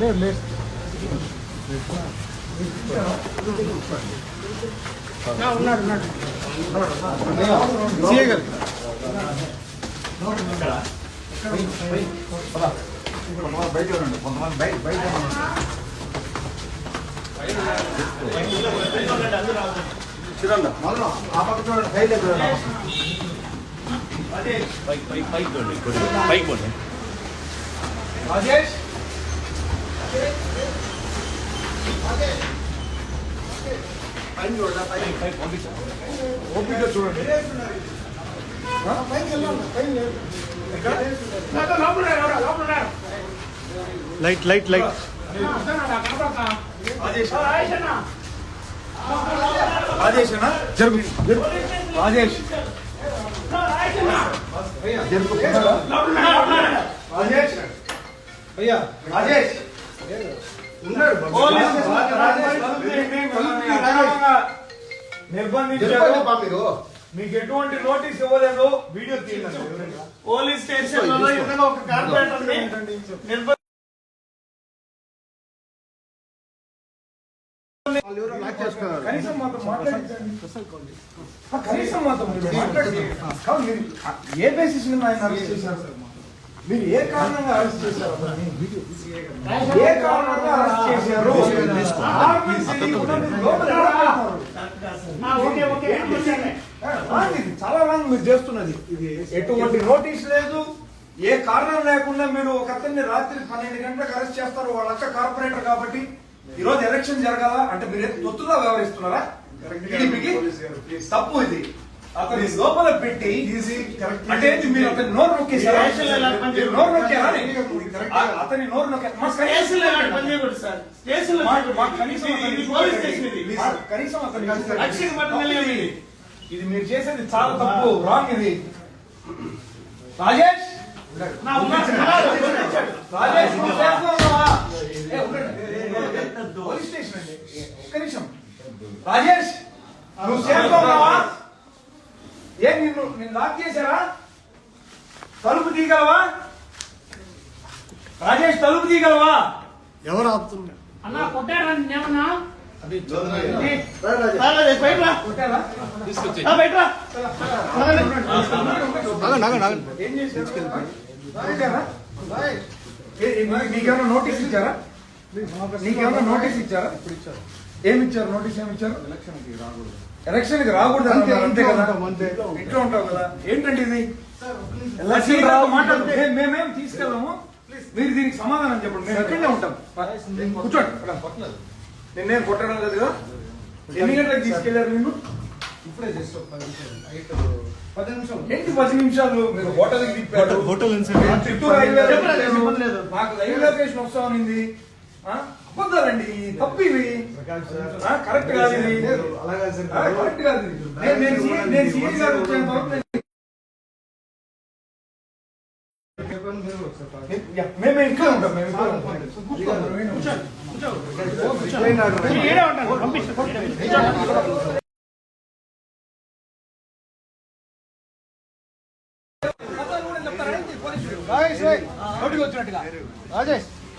లేదు లేదు ఉన్నాడు ఉన్నాడు సీఏ గారు బయట ఉండండి కొంతమంది బయట బయట చూడండి మళ్ళీ ఆ పక్క చూడండి బయట చూడండి రాజేష్ పైన చూడండి పైన ఓపిక చూడండి లైట్ లైట్ లైట్. అన్న జరుగు. అయ్యా రాజేష్ ఉన్నాడు నిర్బంధించారు మీరు మీకు ఎటువంటి నోటీస్ ఇవ్వలేదు వీడియో తీయండి పోలీస్ ఏదైనా ఒక కార్పొరేటర్ నిర్బంధ కనీసం మాతో మాట్లాడించండి ఆ, కనీసం మాతో మీరు మాట్లాడండి కాదు, మీరు ఏ బేసిస్ మీద ఆయన చేశారు సార్? మీరు ఏ కారణంగా అరెస్ట్ చేశారు? ఏ కారణంగా అరెస్ట్ చేశారు? ఇది చాలా రాంగ్ మీరు చేస్తున్నది. ఇది ఎటువంటి నోటీస్ లేదు. ఏ కారణం లేకుండా మీరు ఒక అతన్ని రాత్రి పన్నెండు గంటలకు అరెస్ట్ చేస్తారు. వాళ్ళ అక్క కార్పొరేటర్ కాబట్టి ఈ రోజు ఎలక్షన్ జరగాల? అంటే మీరు ఏం తొత్తుగా వ్యవహరిస్తున్నారా? తప్పు ఇది. అతని లోపల పెట్టి అంటే మీరు అతని నోరు నొక్కేశారా నోరు నొక్కారా అతని నోరు నొక్కారు? ఇది- మీరు చేసేది చాలా తప్పు. రాంగ్ ఇది. రాజేష్? రాజేష్. పోలీస్ స్టేషన్ అండి ఒక్క నిమిషం. రాజేష్ నువ్వు ఉన్నావా ఏ నిన్ను నిన్ను లాక్ చేశారా? తలుపు తీయగలవా రాజేష్ తలుపు తీయగలవా ఎవరు ఆపుతున్నారు? అన్నా కొట్టారా ఏమన్నా రాజేష్. రాలేదు, బయట రా. కొట్టారా? ఆ, బయట రా. ఆగండి ఆగండి ఆగండి ఏం చేశారు? కొట్టారా? ఏ- ఏ- మరి నీకేమైనా నోటీస్ ఇచ్చారా? నీకేమైనా నోటీస్ ఇచ్చారా? ఏమి ఇచ్చారు? నోటీస్ ఏమి ఇచ్చారు? ఎలక్షన్ కి రాకూడదు అంతే, అన్నారు, అంతే ఇంట్లో కదా. ఇంట్లో ఉంటావు కదా. ఏంటండి ఇది? ఎలక్షన్ రా మాట్లాడు. మే- మేమేం తీసుకెళ్ళాము. మీరు దీనికి సమాధానం చెప్పండి. మేము ఇక్కడనే ఉంటాం. కూర్చోండి. నిన్నేం కొట్టడం లేదు కదా? ఎన్ని గంటలకు తీసుకెళ్ళారు నిన్ను? ఇప్పుడే జస్ట్ పది నిమిషాలు. ఏంటి పది నిమిషాలు? మీరు హోటల్ లేదు. మాకు రైల్వే లొకేషన్ వస్తా ఉంది? అబద్ధాలండి తప్పు ఇవి. కరెక్ట్ కాదు ఆ, కరెక్ట్ కాదు. నేను సీఎం గారు వచ్చేంత వరకు మేము ఉంటాం మేము వచ్చినట్టుగా. రాజేష్.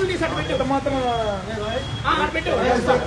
నా దగ్గర ఇవ్వు. నా. సరే, పెట్టు. సార్?